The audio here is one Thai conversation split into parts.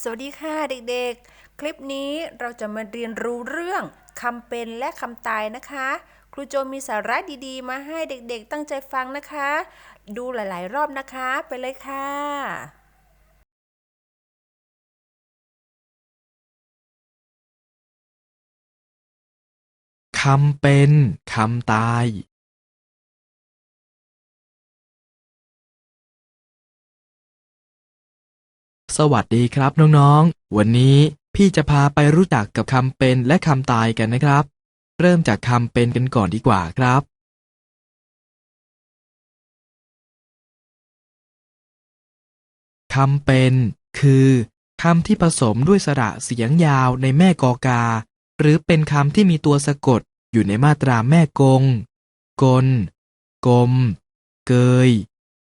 สวัสดีค่ะเด็กๆ คลิปนี้เราจะมาเรียนรู้เรื่องคำเป็นและคำตายนะคะ ครูโจมีสาระดีๆ มาให้เด็กๆตั้งใจฟังนะคะ ดูหลายๆ รอบนะคะไปเลยค่ะ คำเป็น คำตาย สวัสดีครับน้องๆ วันนี้พี่จะพาไปรู้จักกับคำเป็นและคำตายกันนะครับ เริ่มจากคำเป็นกันก่อนดีกว่าครับ คำเป็น คือคำที่ผสมด้วยสระเสียงยาวในแม่กอกา หรือเป็นคำที่มีตัวสะกดอยู่ในมาตราแม่กง กล กลม เกย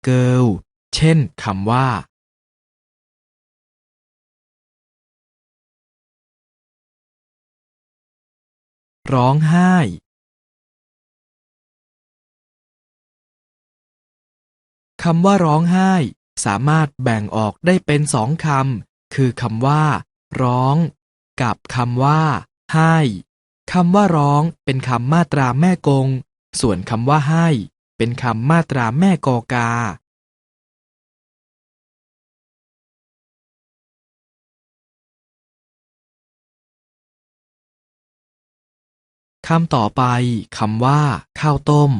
เกิลเช่นคำว่า ร้องไห้คำว่าร้องไห้ สามารถแบ่งออกได้เป็นสองคำคือคำว่า ร้อง กับคำว่าให้คำว่าร้องเป็นคำมาตราแม่กง ส่วนคำว่าให้ เป็นคำมาตราแม่กอกาำต่อไปคำว่า ข้าวต้ม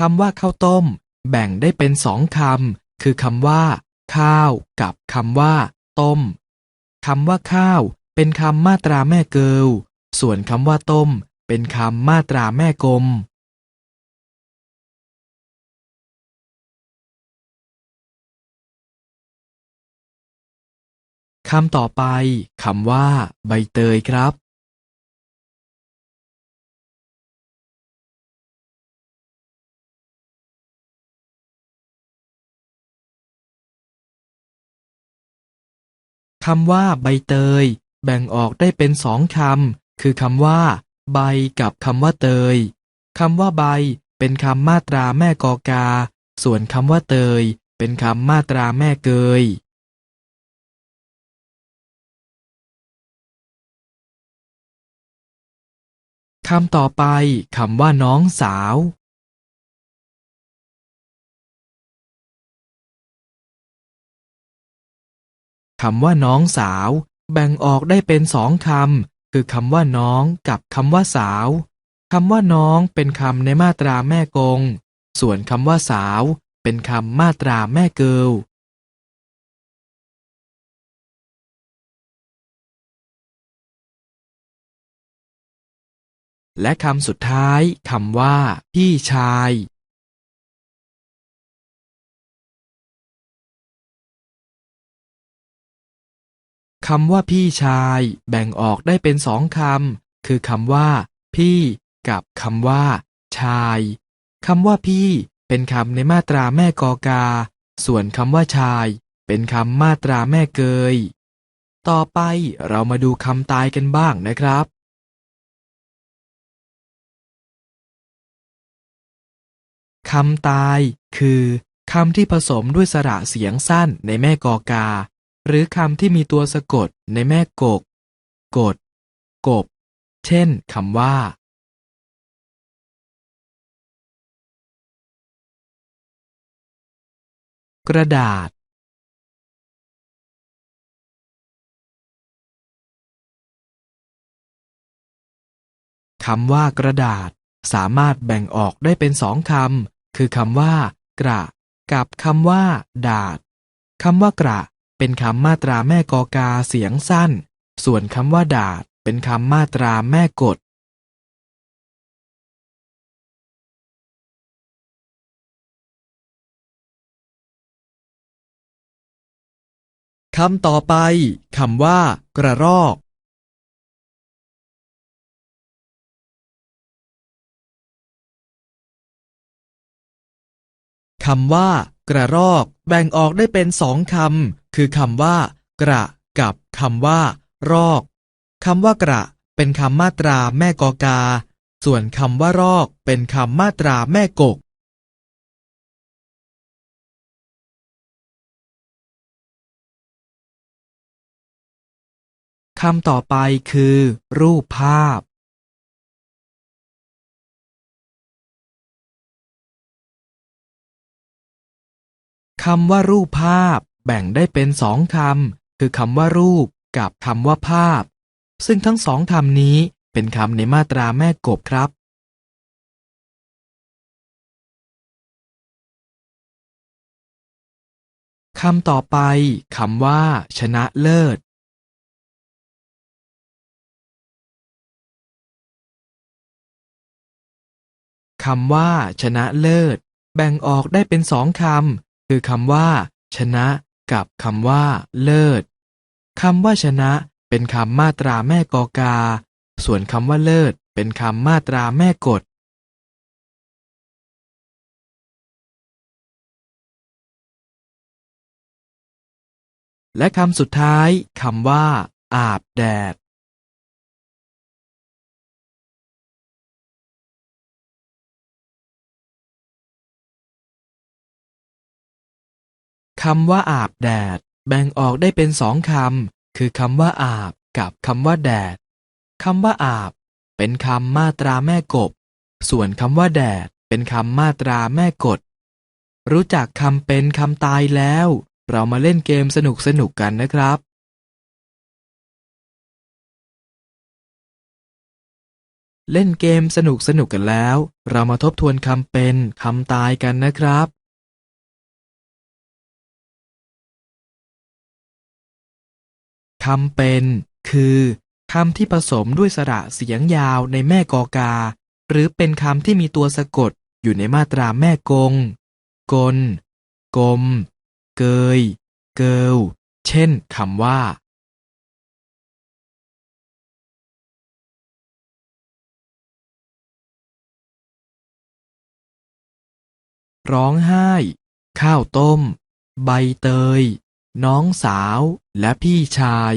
คำว่าข้าวต้ม แบ่งได้เป็นสองคำคือคำว่า ข้าว กับคำว่า ต้มคำว่าข้าว เป็นคำมาตราแม่เกิลส่วนคำว่าต้ม เป็นคำมาตราแม่กลม คำต่อไปคำว่า ใบเตยครับคำว่า ใบเตย แบ่งออกได้เป็นสองคำคือคำว่า ใบกับคำว่าเตยคำว่าใบ เป็นคำมาตราแม่กอกา ส่วนคำว่าเตย เป็นคำมาตราแม่เกย คำต่อไปคำว่าน้องสาว คำว่าน้องสาว แบ่งออกได้เป็นสองคำคือคำว่าน้องกับคำว่าสาวคำว่าน้องเป็นคำในมาตราแม่กง ส่วนคำว่าสาว เป็นคำมาตราแม่เกิล และคำสุดท้ายคำว่า พี่ชาย คำว่าพี่ชายแบ่งออกได้เป็นสองคำ คือคำว่า พี่ กับคำว่า ชายคำว่าพี่ เป็นคำในมาตราแม่กอกา ส่วนคำว่าชาย เป็นคำมาตราแม่เกย ต่อไปเรามาดูคำตายกันบ้างนะครับ คำตายคือคำที่ผสมด้วยสระเสียงสั้นในแม่กอกา หรือคำที่มีตัวสะกดในแม่กก กด กบ เช่นคำว่า กระดาษ คำว่ากระดาษ สามารถแบ่งออกได้เป็นสองคำ คือคำว่า กระ กับคำว่า ดาษคำว่ากระ เป็นคำมาตราแม่กอกาเสียงสั้น ส่วนคำว่าดาษเป็นคำมาตราแม่กด คำต่อไป คำว่า กระรอก คำว่า กระรอก แบ่งออกได้เป็นสองคำคือคำว่า กระ กับคำว่า รอกคำว่ากระ เป็นคำมาตราแม่กอกา ส่วนคำว่ารอก เป็นคำมาตราแม่กก คำต่อไปคือ รูปภาพ คำว่ารูปภาพ แบ่งได้เป็นสองคำคือคำว่ารูปกับคำว่าภาพ ซึ่งทั้งสองคำนี้เป็นคำในมาตราแม่กบครับ คำต่อไปคำว่า ชนะเลิศ คำว่า ชนะเลิศ แบ่งออกได้เป็นสองคำ คือคำว่า ชนะ กับคำว่า เลิศคำว่าชนะเป็นคำมาตราแม่กอกา ส่วนคำว่าเลิศเป็นคำมาตราแม่กฎและคำสุดท้ายคำว่า อาบแดด คำว่าอาบแดด แบ่งออกได้เป็นสองคำคือคำว่าอาบกับคำว่าแดดคำว่าอาบ เป็นคำมาตราแม่กบ ส่วนคำว่าแดด เป็นคำมาตราแม่กฎ รู้จักคำเป็นคำตายแล้ว เรามาเล่นเกมสนุกสนุกกันนะครับ เล่นเกมสนุกสนุกกันแล้ว เรามาทบทวนคำเป็นคำตายกันนะครับ คำเป็น คือคำที่ผสมด้วยสระเสียงยาวในแม่กอกา หรือเป็นคำที่มีตัวสะกดอยู่ในมาตราแม่กง กล กลม เกย เกิวเช่นคำว่า ร้องไห้ ข้าวต้ม ใบเตย น้องสาว และพี่ชาย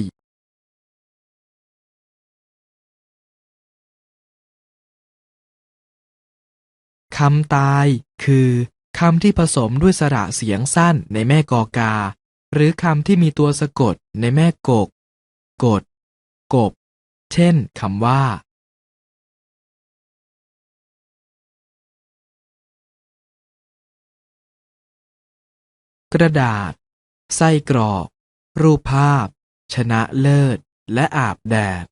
คำตายคือคำที่ผสมด้วยสระเสียงสั้นในแม่กอกา หรือคำที่มีตัวสะกดในแม่กก กด กบ เช่นคำว่า กระดาษ ไส้กรอก รูปภาพ ชนะเลิศ และอาบแดด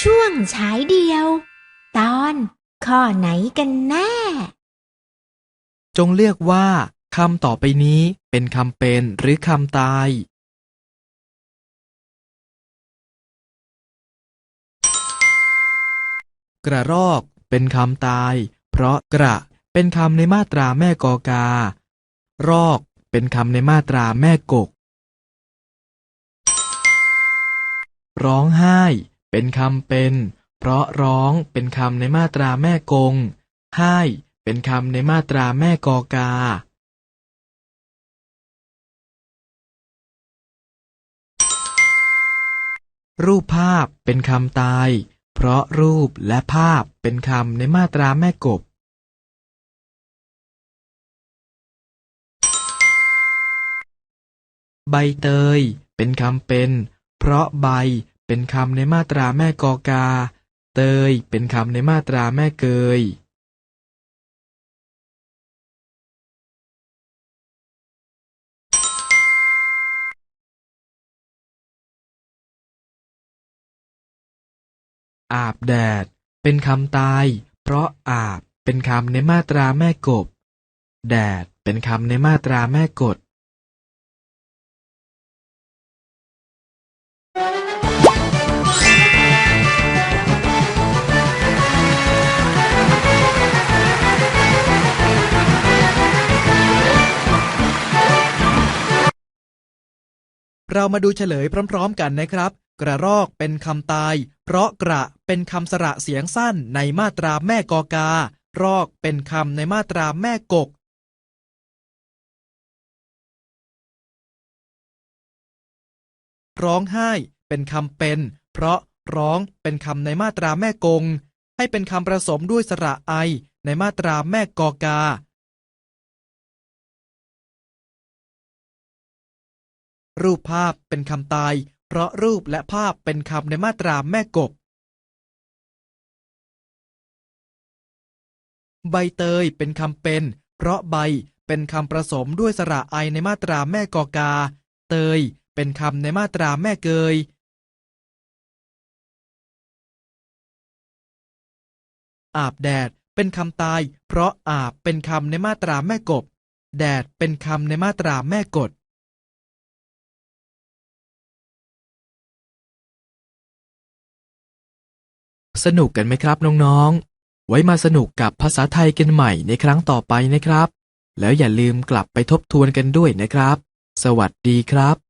ช่วงฉายเดียว ตอนข้อไหนกันแน่ จงเลือกว่าคำต่อไปนี้เป็นคำเป็นหรือคำตาย กระรอก เป็นคำตาย เพราะกระ เป็นคำในมาตราแม่กอกา รอก เป็นคำในมาตราแม่กก ร้องไห้ เป็นคำเป็น เพราะร้องเป็นคำในมาตราแม่กงไห้เป็นคำในมาตราแม่กอกา รูปภาพเป็นคำตาย เพราะรูปและภาพเป็นคำในมาตราแม่กบ ใบเตย เป็นคำเป็น เพราะใบเป็นคำในมาตราแม่กอกา เตยเป็นคำในมาตราแม่เกย อาบแดด เป็นคำตาย เพราะอาบเป็นคำในมาตราแม่กบ แดดเป็นคำในมาตราแม่กดเรามาดูเฉลยพร้อม ๆ กันนะครับ กระรอกเป็นคำตาย เพราะกระเป็นคำสระเสียงสั้นในมาตราแม่กอกา รอกเป็นคำในมาตราแม่กก ร้องไห้เป็นคำเป็น เพราะร้องเป็นคำในมาตราแม่กง ให้เป็นคำผสมด้วยสระไอในมาตราแม่กอกา รูปภาพเป็นคำตาย เพราะรูปและภาพเป็นคำในมาตราแม่กบ ใบเตยเป็นคำเป็น เพราะใบเป็นคำผสมด้วยสระไอในมาตราแม่กอกา เตยเป็นคำในมาตราแม่เกย อาบแดดเป็นคำตาย เพราะอาบเป็นคำในมาตราแม่กบ แดดเป็นคำในมาตราแม่กด สนุกกันไหมครับน้องๆ ไว้มาสนุกกับภาษาไทยกันใหม่ในครั้งต่อไปนะครับ แล้วอย่าลืมกลับไปทบทวนกันด้วยนะครับ สวัสดีครับ